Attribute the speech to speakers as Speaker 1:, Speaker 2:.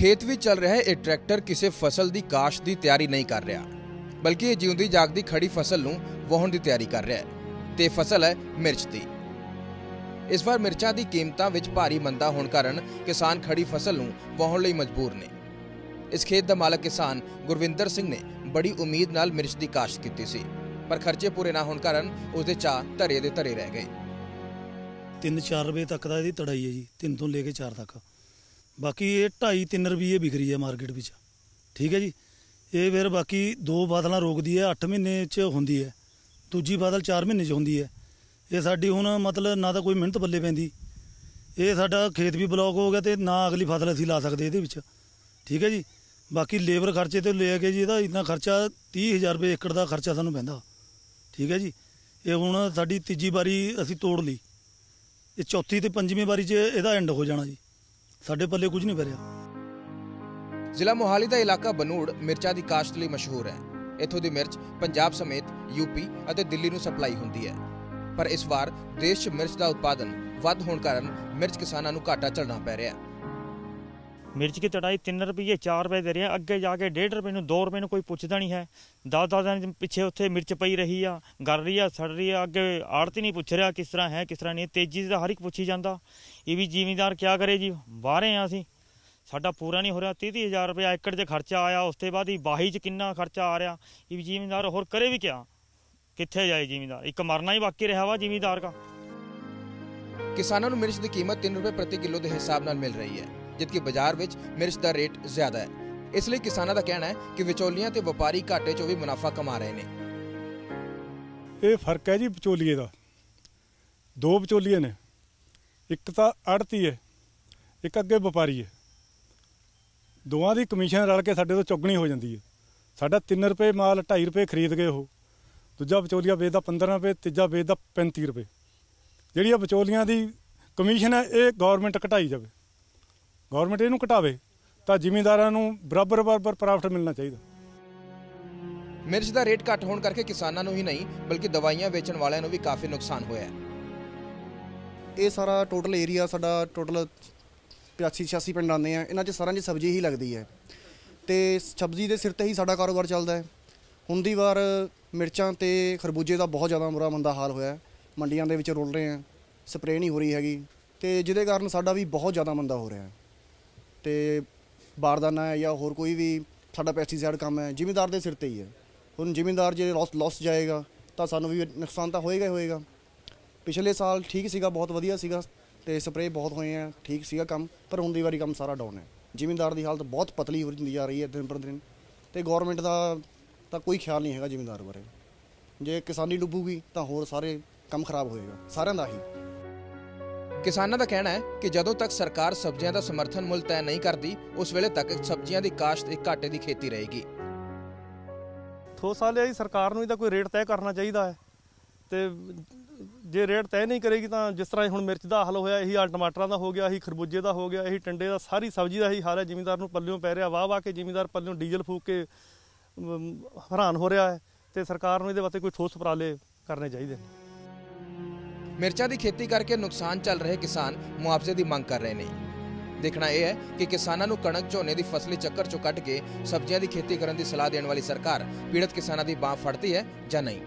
Speaker 1: ਖੇਤ ਵਿੱਚ ਚੱਲ ਰਿਹਾ ਇਹ ਟਰੈਕਟਰ ਕਿਸੇ ਫਸਲ ਦੀ ਕਾਸ਼ ਦੀ ਤਿਆਰੀ ਨਹੀਂ ਕਰ ਰਿਹਾ, ਬਲਕਿ ਇਹ ਜਿਉਂਦੀ ਜਾਗਦੀ ਖੜੀ ਫਸਲ ਨੂੰ ਵਾਹਣ ਦੀ ਤਿਆਰੀ ਕਰ ਰਿਹਾ ਹੈ, ਤੇ ਫਸਲ ਹੈ ਮਿਰਚ ਦੀ। ਇਸ ਵਾਰ ਮਿਰਚਾਂ ਦੀ ਕੀਮਤਾਂ ਵਿੱਚ ਭਾਰੀ ਮੰਦਾ ਹੋਣ ਕਾਰਨ ਕਿਸਾਨ ਖੜੀ ਫਸਲ ਨੂੰ ਵਾਹਣ ਲਈ ਮਜਬੂਰ ਨੇ। ਇਸ ਖੇਤ ਦਾ ਮਾਲਕ ਕਿਸਾਨ ਗੁਰਵਿੰਦਰ ਸਿੰਘ ਨੇ ਬੜੀ ਉਮੀਦ ਨਾਲ ਮਿਰਚ ਦੀ ਕਾਸ਼ਤ ਕੀਤੀ ਸੀ, ਪਰ ਖਰਚੇ ਪੂਰੇ ਨਾ ਹੋਣ ਕਾਰਨ ਉਸ ਦੇ ਚਾਹ ਧਰੇ ਦੇ ਧਰੇ ਰਹਿ ਗਏ।
Speaker 2: 3-4 ਰੁਪਏ ਤੱਕ ਦਾ ਇਹਦੀ ਤੜਾਈ ਹੈ ਜੀ 3 ਤੋਂ ਲੈ ਕੇ 4 ਤੱਕ। ਬਾਕੀ ਇਹ 2.5-3 ਰੁਪਏ ਵਿਕ ਰਹੀ ਹੈ ਮਾਰਕੀਟ ਵਿੱਚ। ਠੀਕ ਹੈ ਜੀ? ਇਹ ਫਿਰ ਬਾਕੀ ਦੋ ਬਾਦਲਾਂ ਰੋਕਦੀ ਹੈ 8 ਮਹੀਨੇ ਚ ਹੁੰਦੀ ਹੈ। ਦੂਜੀ ਬਾਦਲ 4 ਮਹੀਨੇ ਚ ਹੁੰਦੀ ਹੈ। ਇਹ ਸਾਡੀ ਹੁਣ ਮਤਲਬ ਨਾ ਤਾਂ ਕੋਈ ਮਿਹਨਤ ਬੱਲੇ ਪੈਂਦੀ। ਇਹ ਸਾਡਾ ਖੇਤ ਵੀ ਬਲੌਕ ਹੋ ਗਿਆ ਤੇ ਨਾ ਅਗਲੀ ਫਸਲ ਅਸੀਂ ਲਾ ਸਕਦੇ ਇਹਦੇ ਵਿੱਚ। ਠੀਕ ਹੈ ਜੀ? ਬਾਕੀ ਲੇਬਰ ਖਰਚੇ ਤੇ ਲੈ ਕੇ ਜੀ ਇਹਦਾ ਇੰਨਾ ਖਰਚਾ 30000 ਰੁਪਏ ਏਕੜ ਦਾ ਖਰਚਾ ਸਾਨੂੰ ਪੈਂਦਾ। ਠੀਕ ਹੈ ਜੀ? ਇਹ ਹੁਣ ਸਾਡੀ ਤੀਜੀ ਵਾਰੀ ਅਸੀਂ ਤੋੜ ਲਈ। ਇਹ ਚੌਥੀ ਤੇ ਪੰਜਵੀਂ ਵਾਰੀ 'ਚ ਇਹਦਾ ਐਂਡ ਹੋ ਜਾਣਾ ਜੀ। ਸਾਡੇ ਪੱਲੇ ਕੁਝ ਨਹੀਂ ਪਰਿਆ
Speaker 1: ਜ਼ਿਲ੍ਹਾ ਮੋਹਾਲੀ ਦਾ ਇਲਾਕਾ ਬਨੂੜ ਮਿਰਚਾਂ ਦੀ ਕਾਸ਼ਤ ਲਈ ਮਸ਼ਹੂਰ ਹੈ। ਇੱਥੋਂ ਦੀ ਮਿਰਚ ਪੰਜਾਬ ਸਮੇਤ ਯੂਪੀ ਅਤੇ ਦਿੱਲੀ ਨੂੰ ਸਪਲਾਈ ਹੁੰਦੀ ਹੈ। ਪਰ ਇਸ ਵਾਰ ਦੇਸ਼ 'ਚ ਮਿਰਚ ਦਾ ਉਤਪਾਦਨ ਵੱਧ ਹੋਣ ਕਾਰਨ ਮਿਰਚ ਕਿਸਾਨਾਂ ਨੂੰ ਘਾਟਾ ਝੱਲਣਾ ਪੈ ਰਿਹਾ। ਹੈ
Speaker 3: ਮਿਰਚ ਦੀ ਤੜਾਈ 3 ਰੁਪਏ 4 ਰੁਪਏ ਦੇ ਰਹੇ। ਆ ਅੱਗੇ ਜਾ ਕੇ 1.5 ਰੁਪਏ ਨੂੰ 2 ਰੁਪਏ ਨੂੰ ਕੋਈ ਪੁੱਛਦਾ ਨਹੀਂ ਹੈ। 10-10 ਦਿਨ ਪਿੱਛੇ ਉੱਥੇ ਮਿਰਚ ਪਈ ਰਹੀ ਆ ਗਰ ਰਹੀ ਆ, ਸੜ ਰਹੀ ਆ। ਅੱਗੇ ਆੜਤ ਹੀ ਨਹੀਂ ਪੁੱਛ ਰਿਹਾ ਕਿਸ ਤਰ੍ਹਾਂ ਹੈ, ਕਿਸ ਤਰ੍ਹਾਂ ਨਹੀਂ। ਤੇਜ਼ੀ ਦਾ ਹਰ ਇੱਕ ਪੁੱਛੀ ਜਾਂਦਾ। ਇਹ ਵੀ ਜ਼ਿਮੀਂਦਾਰ ਕੀ ਕਰੇ ਜੀ? ਬਾਹਰੇ ਆ ਅਸੀਂ। ਸਾਡਾ ਪੂਰਾ ਨਹੀਂ ਹੋ ਰਿਹਾ। 30-30000 ਰੁਪਏ ਏਕੜ 'ਚ ਖਰਚਾ ਆਇਆ। ਉਸ ਤੋਂ ਬਾਅਦ ਹੀ ਬਾਹੀ 'ਚ ਕਿੰਨਾ ਖਰਚਾ ਆ ਰਿਹਾ। ਇਹ ਵੀ ਜ਼ਿਮੀਂਦਾਰ ਹੋਰ ਕਰੇ ਵੀ ਕਿਆ? ਕਿੱਥੇ ਜਾਏ ਜ਼ਿਮੀਂਦਾਰ? ਇੱਕ ਮਰਨਾ ਹੀ ਬਾਕੀ ਰਿਹਾ ਵਾ ਜ਼ਿਮੀਂਦਾਰ ਕਾ।
Speaker 1: ਕਿਸਾਨਾਂ ਨੂੰ ਮਿਰਚ ਦੀ ਕੀਮਤ 3 ਰੁਪਏ ਪ੍ਰਤੀ ਕਿਲੋ ਦੇ ਹਿਸਾਬ ਨਾਲ ਮਿਲ ਰਹੀ ਹੈ। ਜਦਕਿ ਬਾਜ਼ਾਰ ਵਿੱਚ ਮਿਰਚ ਦਾ ਰੇਟ ਜ਼ਿਆਦਾ ਹੈ। ਇਸ ਲਈ ਕਿਸਾਨਾਂ ਦਾ ਕਹਿਣਾ ਹੈ ਕਿ ਵਿਚੋਲੀਆਂ ਤੇ ਵਪਾਰੀ ਘਾਟੇ 'ਚੋਂ ਵੀ ਮੁਨਾਫਾ ਕਮਾ ਰਹੇ ਨੇ।
Speaker 4: ਇਹ ਫ਼ਰਕ ਹੈ ਜੀ ਵਿਚੋਲੀਏ ਦਾ। ਦੋ ਵਿਚੋਲੀਏ ਨੇ। ਇੱਕ ਤਾਂ ਆੜਤੀ ਹੈ, ਇੱਕ ਅੱਗੇ ਵਪਾਰੀ ਹੈ। ਦੋਵਾਂ ਦੀ ਕਮਿਸ਼ਨ ਰਲ ਕੇ ਸਾਡੇ ਤੋਂ ਚੁੱਗਣੀ ਹੋ ਜਾਂਦੀ ਹੈ। ਸਾਡਾ 3 ਰੁਪਏ ਮਾਲ 2.5 ਰੁਪਏ ਖਰੀਦ ਗਏ ਉਹ। ਦੂਜਾ ਵਿਚੋਲੀਆ ਵੇਚਦਾ 15 ਰੁਪਏ, ਤੀਜਾ ਵੇਚਦਾ 35 ਰੁਪਏ। ਜਿਹੜੀ ਆ ਵਿਚੋਲੀਆਂ ਦੀ ਕਮਿਸ਼ਨ ਹੈ, ਇਹ ਗਵਰਨਮੈਂਟ ਘਟਾਈ ਜਾਵੇ। ਗਵਰਨਮੈਂਟ ਇਹਨੂੰ ਘਟਾਵੇ ਤਾਂ ਜ਼ਿਮੀਂਦਾਰਾਂ ਨੂੰ ਬਰਾਬਰ ਬਰਾਬਰ ਪ੍ਰਾਫਿਟ ਮਿਲਣਾ ਚਾਹੀਦਾ।
Speaker 1: ਮਿਰਚ ਦਾ ਰੇਟ ਘੱਟ ਹੋਣ ਕਰਕੇ ਕਿਸਾਨਾਂ ਨੂੰ ਹੀ ਨਹੀਂ ਬਲਕਿ ਦਵਾਈਆਂ ਵੇਚਣ ਵਾਲਿਆਂ ਨੂੰ ਵੀ ਕਾਫੀ ਨੁਕਸਾਨ ਹੋਇਆ ਹੈ।
Speaker 5: ਇਹ ਸਾਰਾ ਟੋਟਲ ਏਰੀਆ ਸਾਡਾ ਟੋਟਲ 85 86 ਪਿੰਡ ਆਉਂਦੇ ਆ। ਇਹਨਾਂ 'ਚ ਸਾਰਿਆਂ 'ਚ ਸਬਜ਼ੀ ਹੀ ਲੱਗਦੀ ਹੈ। ਤੇ ਸਬਜ਼ੀ ਦੇ ਸਿਰ ਤੇ ਹੀ ਸਾਡਾ ਕਾਰੋਬਾਰ ਚੱਲਦਾ ਹੈ। ਹੁਣ ਦੀ ਵਾਰ ਮਿਰਚਾਂ ਤੇ ਖਰਬੂਜੇ ਦਾ ਬਹੁਤ ਜ਼ਿਆਦਾ ਬੁਰਾ ਮੰਦਾ ਹਾਲ ਹੋਇਆ ਹੈ। ਮੰਡੀਆਂ ਦੇ ਵਿੱਚ ਰੁਲ ਰਹੇ ਆ। ਸਪਰੇਅ ਨਹੀਂ ਹੋ ਰਹੀ ਹੈਗੀ। ਤੇ ਜਿਹਦੇ ਕਾਰਨ ਸਾਡਾ ਵੀ ਬਹੁਤ ਜ਼ਿਆਦਾ ਮੰਦਾ ਹੋ ਰਿਹਾ ਹੈ। ਤੇ ਬਾਰਦਾਨਾ ਹੈ ਜਾਂ ਹੋਰ ਕੋਈ ਵੀ ਸਾਡਾ ਪੈਸਟੀਸਾਈਡ ਕੰਮ ਹੈ, ਜ਼ਿਮੀਂਦਾਰ ਦੇ ਸਿਰ ਤੇ ਹੀ ਹੈ। ਹੁਣ ਜ਼ਿਮੀਂਦਾਰ ਜੇ ਲਾਸ ਲਾਸ ਜਾਏਗਾ, ਤਾਂ ਸਾਨੂੰ ਵੀ ਨੁਕਸਾਨ ਤਾਂ ਹੋਏਗਾ ਹੀ ਹੋਏਗਾ। ਪਿਛਲੇ ਸਾਲ ਠੀਕ ਸੀਗਾ, ਬਹੁਤ ਵਧੀਆ ਸੀਗਾ ਤੇ ਸਪਰੇਅ ਬਹੁਤ ਹੋਏ ਆ, ਠੀਕ ਸੀਗਾ ਕੰਮ, ਪਰ ਹੁਣ ਦੀ ਵਾਰੀ ਕੰਮ ਸਾਰਾ ਡਾਊਨ ਹੈ। ਜ਼ਿਮੀਂਦਾਰ ਦੀ ਹਾਲਤ ਬਹੁਤ ਪਤਲੀ ਹੋ ਜਾਂਦੀ ਜਾ ਰਹੀ ਹੈ ਦਿਨ ਪਰ ਦਿਨ ਤੇ ਗਵਰਨਮੈਂਟ ਦਾ ਤਾਂ ਕੋਈ ਖਿਆਲ ਨਹੀਂ ਹੈਗਾ ਜ਼ਿਮੀਂਦਾਰ ਬਾਰੇ। ਜੇ ਕਿਸਾਨੀ ਡੁੱਬੂਗੀ ਤਾਂ ਹੋਰ ਸਾਰੇ ਕੰਮ ਖਰਾਬ ਹੋਏਗਾ, ਸਾਰਿਆਂ ਦਾ ਹੀ।
Speaker 1: ਕਿਸਾਨਾਂ ਦਾ ਕਹਿਣਾ ਹੈ ਕਿ ਜਦੋਂ ਤੱਕ ਸਰਕਾਰ ਸਬਜ਼ੀਆਂ ਦਾ ਸਮਰਥਨ ਮੁੱਲ ਤੈਅ ਨਹੀਂ ਕਰਦੀ, ਉਸ ਵੇਲੇ ਤੱਕ ਸਬਜ਼ੀਆਂ ਦੀ ਕਾਸ਼ਤ ਇੱਕ ਘਾਟੇ ਦੀ ਖੇਤੀ ਰਹੇਗੀ।
Speaker 6: ਠੋਸ ਸਾਲ ਇਹ ਸਰਕਾਰ ਨੂੰ ਇਹਦਾ ਕੋਈ ਰੇਟ ਤੈਅ ਕਰਨਾ ਚਾਹੀਦਾ ਹੈ। ਤੇ ਜੇ ਰੇਟ ਤੈਅ ਨਹੀਂ ਕਰੇਗੀ ਤਾਂ ਜਿਸ ਤਰ੍ਹਾਂ ਹੁਣ ਮਿਰਚ ਦਾ ਹੱਲ ਹੋਇਆ, ਇਹੀ ਹਾਲ ਟਮਾਟਰਾਂ ਦਾ ਹੋ ਗਿਆ, ਇਹੀ ਖਰਬੂਜੇ ਦਾ ਹੋ ਗਿਆ, ਇਹੀ ਟੰਡੇ ਦਾ, ਸਾਰੀ ਸਬਜ਼ੀ ਦਾ ਇਹੀ ਹਾਲ ਹੈ। ਜ਼ਿਮੀਂਦਾਰ ਨੂੰ ਪੱਲਿਓਂ ਪੈ ਰਿਹਾ ਵਾਹ ਵਾਹ ਕੇ ਜ਼ਿਮੀਂਦਾਰ ਪੱਲਿਓਂ ਡੀਜ਼ਲ ਫੂਕ ਕੇ ਹੈਰਾਨ ਹੋ ਰਿਹਾ ਹੈ। ਤੇ ਸਰਕਾਰ ਨੂੰ ਇਹਦੇ ਵਾਸਤੇ ਕੋਈ ਠੋਸ ਉਪਰਾਲੇ ਕਰਨੇ ਚਾਹੀਦੇ ਨੇ।
Speaker 1: ਮਿਰਚਾਂ ਦੀ ਖੇਤੀ ਕਰਕੇ ਨੁਕਸਾਨ ਚੱਲ ਰਹੇ ਕਿਸਾਨ ਮੁਆਵਜ਼ੇ ਦੀ ਮੰਗ ਕਰ ਰਹੇ ਨੇ। ਦੇਖਣਾ ਇਹ ਹੈ ਕਿ ਕਿਸਾਨਾਂ ਨੂੰ ਕਣਕ ਝੋਨੇ ਦੀ ਫਸਲੀ ਚੱਕਰ ਚੋਂ ਕੱਢ ਕੇ ਸਬਜ਼ੀਆਂ ਦੀ ਖੇਤੀ ਕਰਨ ਦੀ ਸਲਾਹ ਦੇਣ ਵਾਲੀ ਸਰਕਾਰ ਪੀੜਤ ਕਿਸਾਨਾਂ ਦੀ ਬਾਹ ਫੜਦੀ ਹੈ ਜਾਂ ਨਹੀਂ।